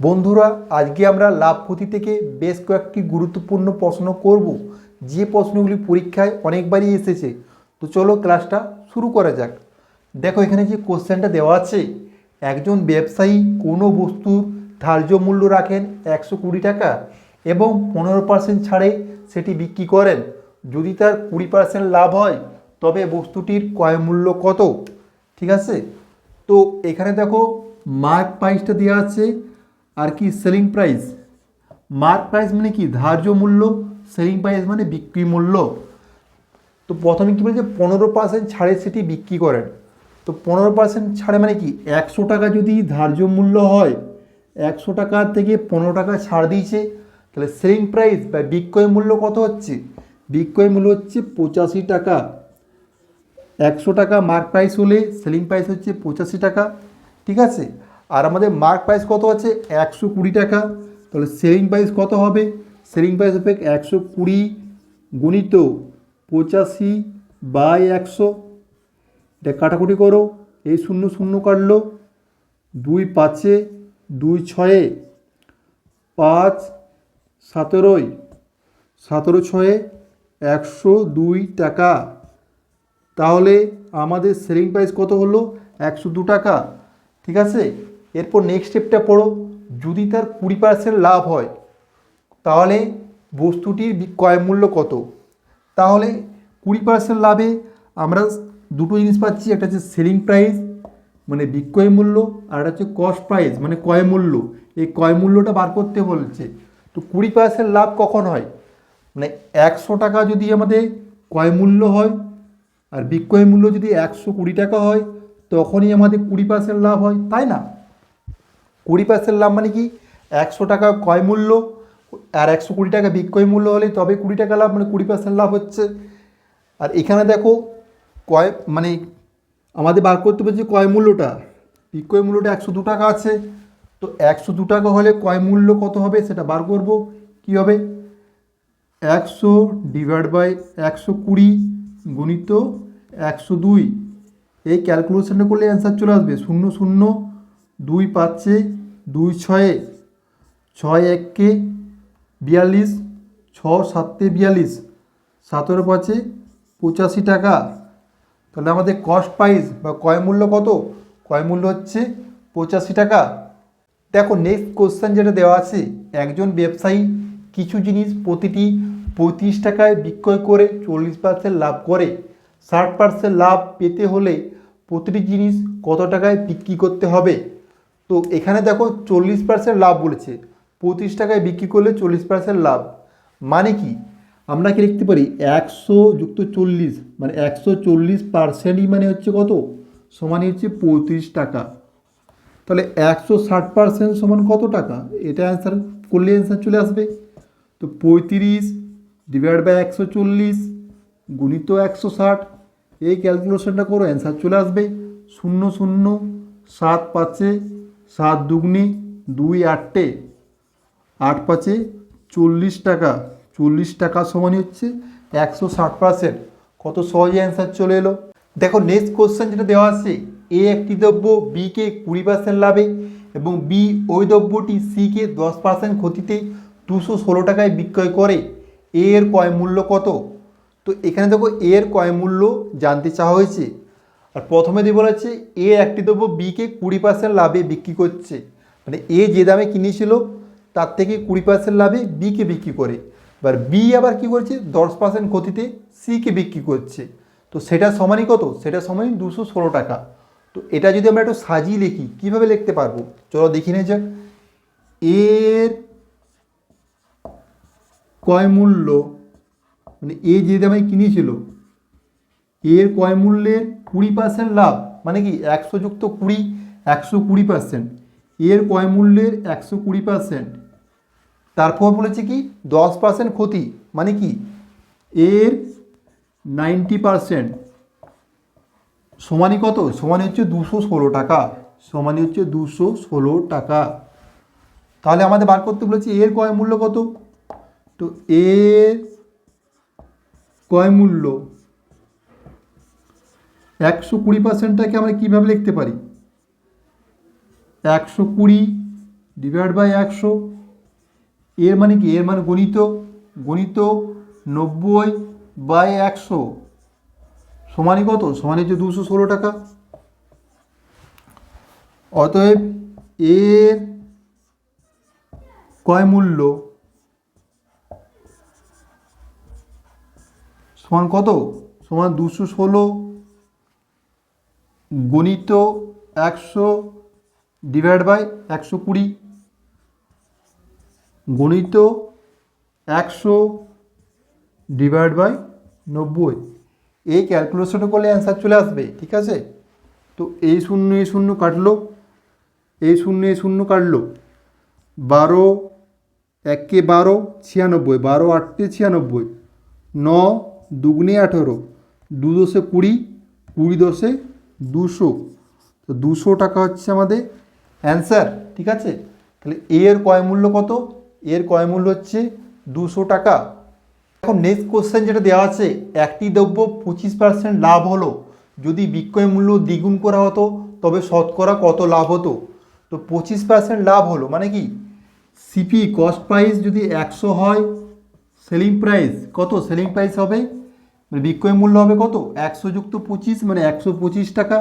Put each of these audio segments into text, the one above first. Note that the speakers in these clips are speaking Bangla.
বন্ধুরা, আজকে আমরা লাভ ক্ষতি থেকে বেশ কয়েকটি গুরুত্বপূর্ণ প্রশ্ন করব। যে প্রশ্নগুলি পরীক্ষায় অনেকবারই এসেছে। তো চলো ক্লাসটা শুরু করা যাক। দেখো, এখানে যে কোশ্চেনটা দেওয়া আছে, একজন ব্যবসায়ী কোনো বস্তুর ধার্য মূল্য রাখেন একশো কুড়ি টাকা এবং পনেরো পার্সেন্ট ছাড়ে সেটি বিক্রি করেন। যদি তার কুড়ি পার্সেন্ট লাভ হয়, তবে বস্তুটির ক্রয় মূল্য কত? ঠিক আছে? তো এখানে দেখো, মার্ক প্রাইসটা দেওয়া আছে আর কি সেলিং প্রাইস মার্ক প্রাইস মানে কি? ধার্য মূল্য? সেলিং প্রাইস মানে বিক্রি মূল্য। তো প্রথমে কী বলছে? পনেরো পার্সেন্ট ছাড়ে সেটি বিক্রি করেন। তো পনেরো পার্সেন্ট ছাড়ে মানে কি? একশো টাকা যদি ধার্য মূল্য হয়, একশো টাকা থেকে পনেরো টাকা ছাড় দিয়েছে, তাহলে সেলিং প্রাইস বা বিক্রয় মূল্য কত হচ্ছে? বিক্রয় মূল্য হচ্ছে পঁচাশি টাকা। একশো টাকা মার্ক প্রাইস হলে সেলিং প্রাইস হচ্ছে পঁচাশি টাকা। ঠিক আছে? আর আমাদের মার্ক প্রাইস কত আছে? একশো কুড়ি টাকা। তাহলে সেলিং প্রাইস কত হবে? সেলিং প্রাইস হবে একশো কুড়ি গুণিত পঁচাশি বাই একশো। এটা কাটাকুটি করো। এই শূন্য শূন্য কাটলো। দুই পাঁচে, দুই ছয়ে, পাঁচ সতেরোই সতেরো ছয়ে একশো দুই টাকা। তাহলে আমাদের সেলিং প্রাইস কত হলো? একশো দু টাকা। ঠিক আছে? এরপর নেক্সট স্টেপটা পড়ো। যদি তার কুড়ি পার্সেন্ট লাভ হয়, তাহলে বস্তুটির ক্রয় মূল্য কত? তাহলে কুড়ি পার্সেন্ট লাভে আমরা দুটো জিনিস পাচ্ছি, একটা হচ্ছে সেলিং প্রাইস মানে বিক্রয় মূল্য, আর একটা হচ্ছে কস্ট প্রাইস মানে ক্রয় মূল্য। এই ক্রয় মূল্যটা বার করতে বলছে। তো কুড়ি পার্সেন্ট লাভ কখন হয়? মানে একশো টাকা যদি আমাদের ক্রয় মূল্য হয়, আর বিক্রয় মূল্য যদি একশো কুড়ি টাকা হয়, তখনই আমাদের কুড়ি পার্সেন্ট লাভ হয়, তাই না? কুড়ি পার্সেন্ট লাভ মানে কি? একশো টাকা ক্রয় মূল্য আর একশো কুড়ি টাকা বিক্রয় মূল্য হলে তবে কুড়ি টাকা লাভ মানে কুড়ি পার্সেন্ট লাভ হচ্ছে। আর এখানে দেখো কয় মানে আমাদের বার করতে বলছে ক্রয় মূল্যটা। বিক্রয় মূল্যটা একশো দু টাকা আছে। তো একশো দু টাকা হলে ক্রয় মূল্য কত হবে সেটা বার করব। কী হবে? একশো ডিভাইড বাই একশো কুড়ি গুণিত একশো দুই। এই ক্যালকুলেশনটা করলে অ্যান্সার চলে আসবে। শূন্য শূন্য দুই পাঁচে দুই ছয়ে, ছয় এককে বিয়াল্লিশ ছ সাতে বিয়াল্লিশ, সতেরো পাঁচে পঁচাশি টাকা। তাহলে আমাদের কস্ট প্রাইস বা ক্রয় মূল্য কত? ক্রয় মূল্য হচ্ছে পঁচাশি টাকা। দেখো নেক্সট কোশ্চেন যেটা দেওয়া আছে, একজন ব্যবসায়ী কিছু জিনিস প্রতিটি পঁয়ত্রিশ টাকায় বিক্রয় করে চল্লিশ পার্সেন্ট লাভ করে। ষাট পার্সেন্ট লাভ পেতে হলে প্রতিটি জিনিস কত টাকায় বিক্রি করতে হবে? তো এখানে দেখো চল্লিশ পার্সেন্ট লাভ বলেছে। পঁয়ত্রিশ টাকায় বিক্রি করলে চল্লিশ পার্সেন্ট লাভ। মানে কি? আমরা কি লিখতে পারি? একশো যুক্ত চল্লিশ মানে একশো চল্লিশ পার্সেন্টই মানে হচ্ছে কত? সমানই হচ্ছে পঁয়ত্রিশ টাকা। তাহলে একশো ষাট পার্সেন্ট সমান কত টাকা? এটা অ্যান্সার করলে অ্যান্সার চলে আসবে। তো পঁয়ত্রিশ ডিভাইড বাই একশো চল্লিশ গুণিত একশো ষাট, এই ক্যালকুলেশনটা করো অ্যান্সার চলে আসবে। শূন্য শূন্য সাত পাঁচে সাত দুগুণে দুই আটটে আট পাঁচে চল্লিশ টাকা চল্লিশ টাকা সমানই হচ্ছে একশো ষাট পার্সেন্ট কত সহজে অ্যান্সার চলে এলো। দেখো নেক্সট কোশ্চেন যেটা দেওয়া আছে এ একটি দ্রব্য বিকে কুড়ি পার্সেন্ট লাভে এবং বি ওই দ্রব্যটি সিকে দশ পার্সেন্ট ক্ষতিতে দুশো ষোলো টাকায় বিক্রয় করে। এর ক্রয় মূল্য কত? তো এখানে দেখো এর ক্রয় মূল্য জানতে চাওয়া হয়েছে। আর প্রথমে দিয়ে বলা হচ্ছে এ একটি দ্রব্য বিকে কুড়ি পার্সেন্ট লাভে বিক্রি করছে। মানে এ যে দামে কিনেছিল, তার থেকে কুড়ি পার্সেন্ট লাভে বিকে বিক্রি করে। এবার বি আবার কি করছে, দশ পার্সেন্ট ক্ষতিতে সিকে বিক্রি করছে। তো সেটা সমানই কত? সেটা সমানই দুশো ষোলো টাকা। তো এটা যদি আমরা একটু সাজিয়ে লিখি কীভাবে লিখতে পারব? চলো দেখি নে যাক। এর কয় মূল্য মানে এ যে দামে কিনেছিল, এর কয় মূল্যের কুড়ি পার্সেন্ট লাভ মানে কি একশো যুক্ত কুড়ি, একশো কুড়ি পার্সেন্ট এর ক্রয় মূল্যের একশো কুড়ি পার্সেন্ট তারপর বলেছে কি, দশ পার্সেন্ট ক্ষতি মানে কি? এর নাইনটি পার্সেন্ট সমানই কত? সমানই হচ্ছে দুশো ষোলো টাকা। সমানই হচ্ছে দুশো ষোলো টাকা। তাহলে আমাদের বার করতে বলেছে, এর ক্রয় মূল্য কত? তো এর ক্রয় মূল্য একশো কুড়ি পার্সেন্টটাকে আমরা কীভাবে লিখতে পারি? একশো কুড়ি ডিভাইড বাই একশো, এর মানে কি? এর মানে গণিত গণিত নব্বই বাই একশো সমানই কত? সমানই হচ্ছে দুশো ষোলো টাকা। অতএব এর ক্রয় মূল্য সমান কত? সমান দুশো ষোলো গণিত একশো ডিভাইড বাই একশো কুড়ি। গণিত একশো ডিভাইড বাই নব্বই। এই ক্যালকুলেশনটা করলে অ্যান্সার চলে আসবে, ঠিক আছে? তো এই শূন্য এই শূন্য কাটলো। এই শূন্য এই শূন্য কাটলো। বারো, একে বারো, ছিয়ানব্বই। বারো আটটে ছিয়ানব্বই। ন, দুগুণে আঠেরো। দু দশে কুড়ি কুড়ি দশে দুশো। তো দুশো টাকা হচ্ছে আমাদের অ্যান্সার, ঠিক আছে? তাহলে এর কয় মূল্য কত? এর কয় মূল্য হচ্ছে দুশো টাকা। এখন নেক্সট কোশ্চেন যেটা দেওয়া আছে, একটি দ্রব্য পঁচিশ পার্সেন্ট লাভ হলো। যদি বিক্রয় মূল্য দ্বিগুণ করা হতো, তবে শতকরা কত লাভ হতো? তো পঁচিশ পার্সেন্ট লাভ হলো মানে কি? সিপি কস্ট প্রাইস যদি একশো হয় সেলিং প্রাইস কত? সেলিং প্রাইস হবে বিক্রয় মূল্য হবে কত? একশো যুক্ত পঁচিশ মানে একশো পঁচিশ টাকা।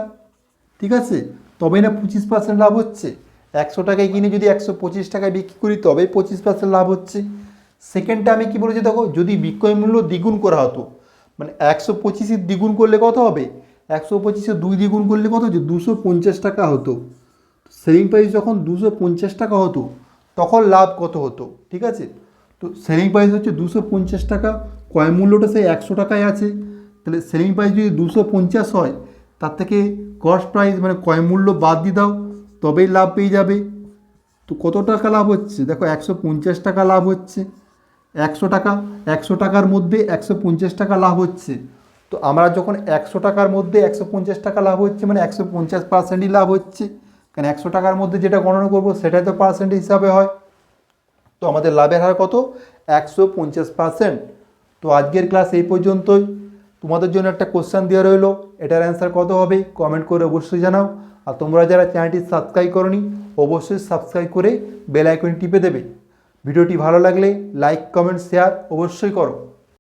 ঠিক আছে? তবেই না পঁচিশ পার্সেন্ট লাভ হচ্ছে। একশো টাকায় কিনে যদি একশো পঁচিশ টাকায় বিক্রি করি, তবেই পঁচিশ পার্সেন্ট লাভ হচ্ছে। সেকেন্ডটা আমি কী বলেছি দেখো, যদি বিক্রয় মূল্য দ্বিগুণ করা হতো মানে একশো পঁচিশের দ্বিগুণ করলে কত হবে? একশো পঁচিশে দুই দ্বিগুণ করলে কত হচ্ছে? দুশো পঞ্চাশ টাকা হতো। সেলিং প্রাইস যখন দুশো পঞ্চাশ টাকা হতো, তখন লাভ কত হতো? ঠিক আছে? তো সেলিং প্রাইস হচ্ছে দুশো পঞ্চাশ টাকা। ক্রয় মূল্যটা সেই একশো টাকায় আছে। তাহলে সেলিং প্রাইস যদি দুশো পঞ্চাশ হয়, তার থেকে কস্ট প্রাইস মানে ক্রয় মূল্য বাদ দিয়ে দাও, তবেই লাভ পেয়ে যাবে। তো কত টাকা লাভ হচ্ছে? দেখো একশো পঞ্চাশ টাকা লাভ হচ্ছে। একশো টাকা, একশো টাকার মধ্যে একশো পঞ্চাশ টাকা লাভ হচ্ছে। তো আমরা যখন একশো টাকার মধ্যে একশো পঞ্চাশ টাকা লাভ হচ্ছে মানে একশো পঞ্চাশ পার্সেন্টই লাভ হচ্ছে। কারণ একশো টাকার মধ্যে যেটা গণনা করব, সেটাই তো পার্সেন্ট হিসাবে হয়। তো আমাদের লাভের হার কত? একশো পঞ্চাশ পার্সেন্ট তো আজকের ক্লাস এই পর্যন্তই। তোমাদের জন্য একটা কোশ্চেন দেওয়া রইল। এটার অ্যান্সার কত হবে? কমেন্ট করে অবশ্যই জানাও। আর তোমরা যারা চ্যানেলটি সাবস্ক্রাইব করনি, অবশ্যই সাবস্ক্রাইব করে বেল আইকন টিপে দেবে। ভিডিওটি ভালো লাগলে লাইক কমেন্ট শেয়ার অবশ্যই করো।